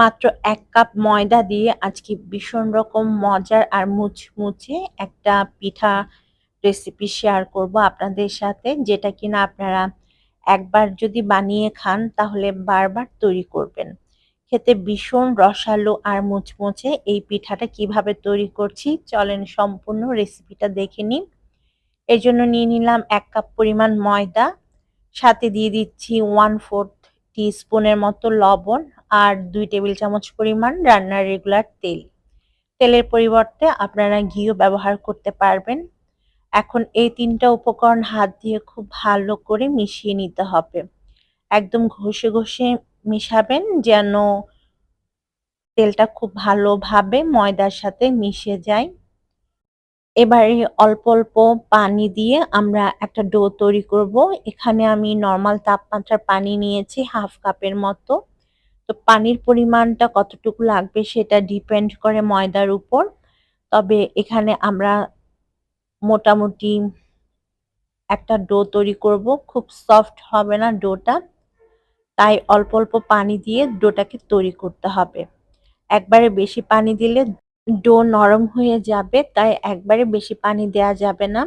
মাত্র এক কাপ ময়দা দিয়ে আজকে ভীষণ রকম মজার আর মুচমুচে একটা পিঠা রেসিপি শেয়ার করব আপনাদের সাথে, যেটা কিনা আপনারা একবার যদি বানিয়ে খান তাহলে বারবার তৈরি করবেন। খেতে ভীষণ রসালো আর মুচমুচে এই পিঠাটা কীভাবে তৈরি করছি, চলেন সম্পূর্ণ রেসিপিটা দেখে নিন এর জন্য নিয়ে নিলাম এক কাপ পরিমাণ ময়দা, সাথে দিয়ে দিচ্ছি ওয়ান ফোর্থ স্পুনের মতো লবণ আর দুই টেবিল চামচ পরিমাণ রান্নার রেগুলার তেল। তেলের পরিবর্তে আপনারা ঘিও ব্যবহার করতে পারবেন। এখন এই তিনটা উপকরণ হাত দিয়ে খুব ভালো করে মিশিয়ে নিতে হবে। একদম ঘষে ঘষে মিশাবেন যেন তেলটা খুব ভালোভাবে ময়দার সাথে মিশে যায়। এবারে অল্প অল্প পানি দিয়ে আমরা একটা ডো তৈরি করব। এখানে আমি নর্মাল তাপমাত্রার পানি নিয়েছি হাফ কাপের মতো। তো পানির পরিমাণটা কতটুকু লাগবে সেটা ডিপেন্ড করে ময়দার উপর। তবে এখানে আমরা মোটামুটি একটা ডো তৈরি করব। খুব সফট হবে না ডোটা তাই অল্প অল্প পানি দিয়ে ডোটাকে তৈরি করতে হবে। একবারে বেশি পানি দিলে ডো নরম হয়ে যাবে, তাই একবারে বেশি পানি দেয়া যাবে না।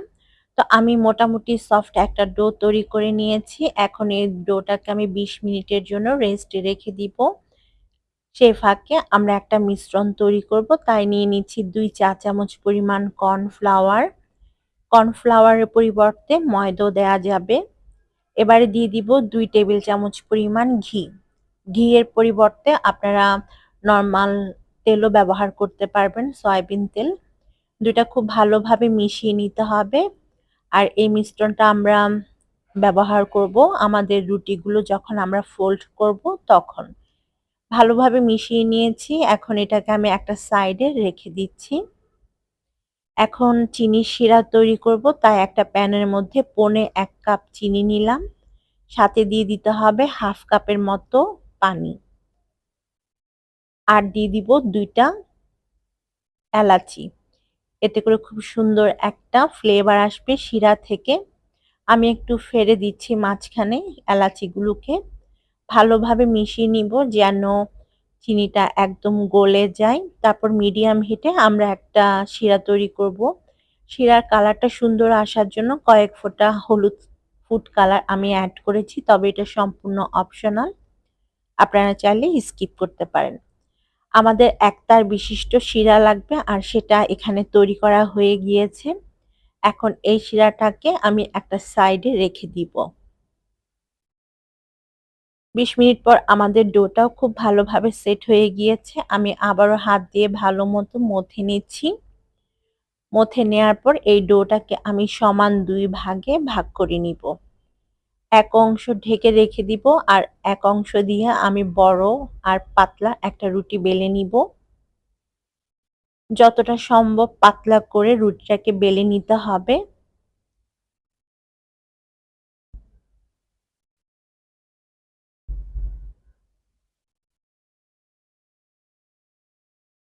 তো আমি মোটামুটি সফট একটা ডো তৈরি করে নিয়েছি। এখন এই ডোটাকে আমি ২০ মিনিটের জন্য রেস্টে রেখে দিব। সেই ফাঁকে আমরা একটা মিশ্রণ তৈরি করব। তাই নিয়ে নিচ্ছি দুই চা চামচ পরিমাণ কর্নফ্লাওয়ার কর্নফ্লাওয়ারের পরিবর্তে ময়দা দেয়া যাবে। এবারে দিয়ে দিব দুই টেবিল চামচ পরিমাণ ঘি। ঘিয়ের পরিবর্তে আপনারা নর্মাল তেলও ব্যবহার করতে পারবেন, সয়াবিন তেল। দুইটা খুব ভালোভাবে মিশিয়ে নিতে হবে। আর এই মিশ্রণটা আমরা ব্যবহার করব আমাদের রুটিগুলো যখন আমরা ফোল্ড করব তখন। ভালোভাবে মিশিয়ে নিয়েছি, এখন এটাকে আমি একটা সাইডে রেখে দিচ্ছি। এখন চিনি শিরা তৈরি করব, তাই একটা প্যানের মধ্যে পনে এক কাপ চিনি নিলাম। সাথে দিয়ে দিতে হবে হাফ কাপের মতো পানি। আর দিয়ে দিব দুইটা এলাচি। এতে করে খুব সুন্দর একটা ফ্লেভার আসবে শিরা থেকে। আমি একটু ফেরে দিচ্ছি মাঝখানে এলাচিগুলোকে। ভালোভাবে মিশিয়ে নিব যেন চিনিটা একদম গলে যায়। তারপর মিডিয়াম হিটে আমরা একটা শিরা তৈরি করব। শিরার কালারটা সুন্দর আসার জন্য কয়েক ফোঁটা হলুদ ফুড কালার আমি অ্যাড করেছি, তবে এটা সম্পূর্ণ অপশনাল আপনারা চাইলে স্কিপ করতে পারেন। আমাদের একতার বিশিষ্ট শিরা লাগবে আর সেটা এখানে তৈরি করা হয়ে গিয়েছে। এখন এই শিরাটাকে আমি একটা সাইডে রেখে দিব। বিশ মিনিট পর আমাদের ডোটাও খুব ভালোভাবে সেট হয়ে গিয়েছে। আমি আবারও হাত দিয়ে ভালো মতো মথে নিচ্ছি। মথে নেওয়ার পর এই ডোটাকে আমি সমান দুই ভাগে ভাগ করে নিব। এক অংশ ঢেকে রেখে দিব আর এক অংশ দিয়ে আমি বড় আর পাতলা একটা রুটি বেলে নিব। যতটা সম্ভব পাতলা করে রুটিটাকে বেলে নিতে হবে।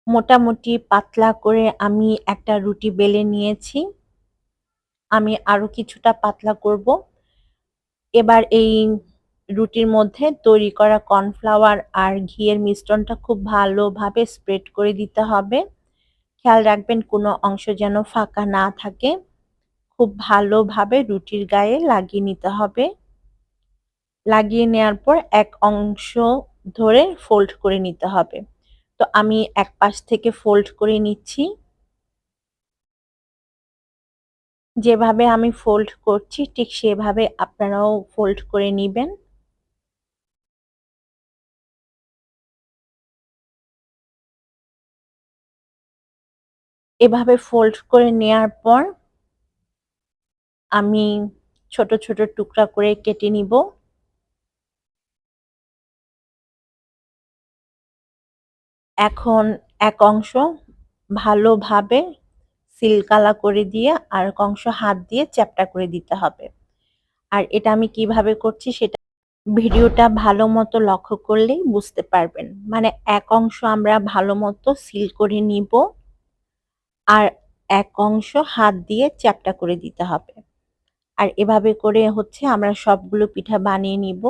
মোটামুটি পাতলা করে আমি একটা রুটি বেলে নিয়েছি। আমি আরও কিছুটা পাতলা করব। এবার এই রুটির মধ্যে তৈরি করা কর্নফ্লাওয়ার আর ঘিয়ের মিশ্রণটা খুব ভালোভাবে স্প্রেড করে দিতে হবে। খেয়াল রাখবেন কোনো অংশ যেন ফাঁকা না থাকে। খুব ভালোভাবে রুটির গায়ে লাগিয়ে নিতে হবে। লাগিয়ে নেওয়ার পর এক অংশ ধরে ফোল্ড করে নিতে হবে। তো আমি এক পাশ থেকে ফোল্ড করে নিচ্ছি। যেভাবে আমি ফোল্ড করছি, ঠিক সেভাবে আপনারাও ফোল্ড করে নেবেন। এভাবে ফোল্ড করে নেয়ার পর আমি ছোট ছোট টুকরা করে কেটে নিব। এখন এক অংশ ভালোভাবে সিলকালা করে দিয়ে আর অংশ হাত দিয়ে চ্যাপটা করে দিতে হবে। আর এটা আমি কীভাবে করছি সেটা ভিডিওটা ভালো মতো লক্ষ্য করলেই বুঝতে পারবেন। মানে এক অংশ আমরা ভালো মতো সিল করে নিব আর এক অংশ হাত দিয়ে চ্যাপটা করে দিতে হবে। আর এভাবে করে হচ্ছে আমরা সবগুলো পিঠা বানিয়ে নিব।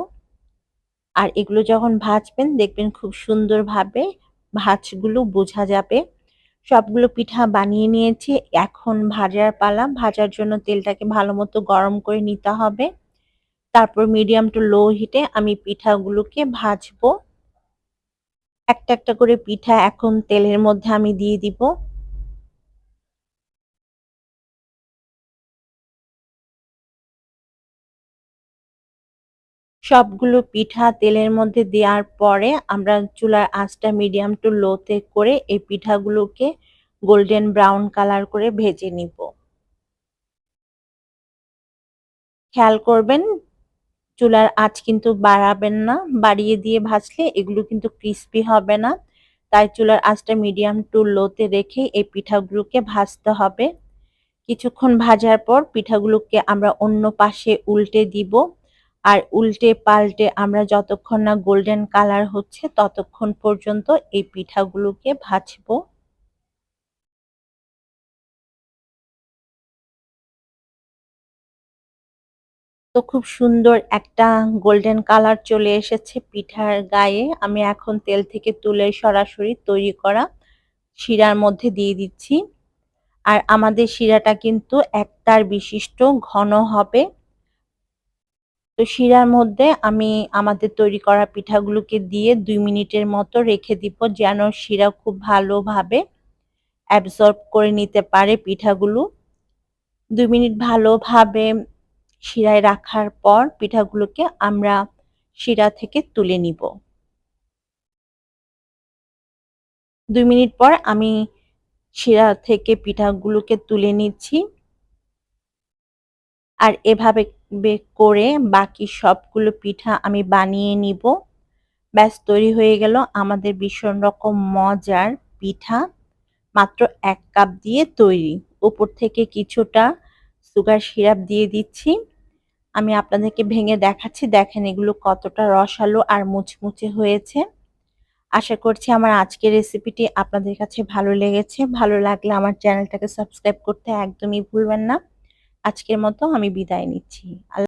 আর এগুলো যখন ভাজবেন দেখবেন খুব সুন্দরভাবে ভাজগুলো বোঝা যাবে। সবগুলো পিঠা বানিয়ে নিয়েছি। এখন ভাজার পালা। ভাজার জন্য তেলটাকে ভালো মতো গরম করে নিতে হবে। তারপর মিডিয়াম টু লো হিটে আমি পিঠাগুলোকে ভাজবো। একটা একটা করে পিঠা এখন তেলের মধ্যে আমি দিয়ে দিব। সবগুলো পিঠা তেলের মধ্যে দেওয়ার পরে আমরা চুলার আঁচটা মিডিয়াম টু লোতে করে এই পিঠাগুলোকে গোল্ডেন ব্রাউন কালার করে ভেজে নিব। খেয়াল করবেন, চুলার আঁচ কিন্তু বাড়াবেন না, বাড়িয়ে দিয়ে ভাজলে এগুলো কিন্তু ক্রিস্পি হবে না। তাই চুলার আঁচটা মিডিয়াম টু লোতে রেখে এই পিঠাগুলোকে ভাজতে হবে। কিছুক্ষণ ভাজার পর পিঠাগুলোকে আমরা অন্য পাশে উল্টে দিব। আর উল্টে পাল্টে আমরা যতক্ষণ না গোল্ডেন কালার হচ্ছে, ততক্ষণ পর্যন্ত এই পিঠাগুলোকে ভাজবো। তো খুব সুন্দর একটা গোল্ডেন কালার চলে এসেছে পিঠার গায়ে। আমি এখন তেল থেকে তুলে সরাসরি তৈরি করা শিরার মধ্যে দিয়ে দিচ্ছি। আর আমাদের শিরাটা কিন্তু একটার বিশিষ্ট ঘন হবে। তো শিরার মধ্যে আমি আমাদের তৈরি করা পিঠাগুলোকে দিয়ে দুই মিনিটের মতো রেখে দিব যেন শিরা খুব ভালোভাবে অ্যাবজর্ব করে নিতে পারে পিঠাগুলো। দুই মিনিট ভালোভাবে শিরায় রাখার পর পিঠাগুলোকে আমরা শিরা থেকে তুলে নিব। দুই মিনিট পর আমি শিরা থেকে পিঠাগুলোকে তুলে নিচ্ছি। আর এভাবে করে বাকি সবগুলো পিঠা আমি বানিয়ে নিব। ব্যাস, তৈরি হয়ে গেল আমাদের ভীষণ রকম মজার পিঠা। মাত্র এক কাপ দিয়ে তৈরি। উপর থেকে কিছুটা সুগার সিরাপ দিয়ে দিচ্ছি। আমি আপনাদেরকে ভেঙে দেখাচ্ছি। দেখেন এগুলো কতটা রসালো আর মুচমুচে হয়েছে। আশা করছি আমার আজকের রেসিপিটি আপনাদের কাছে ভালো লেগেছে। ভালো লাগলে আমার চ্যানেলটাকে সাবস্ক্রাইব করতে একদমই ভুলবেন না। আজকের মতো আমি বিদায় নিচ্ছি।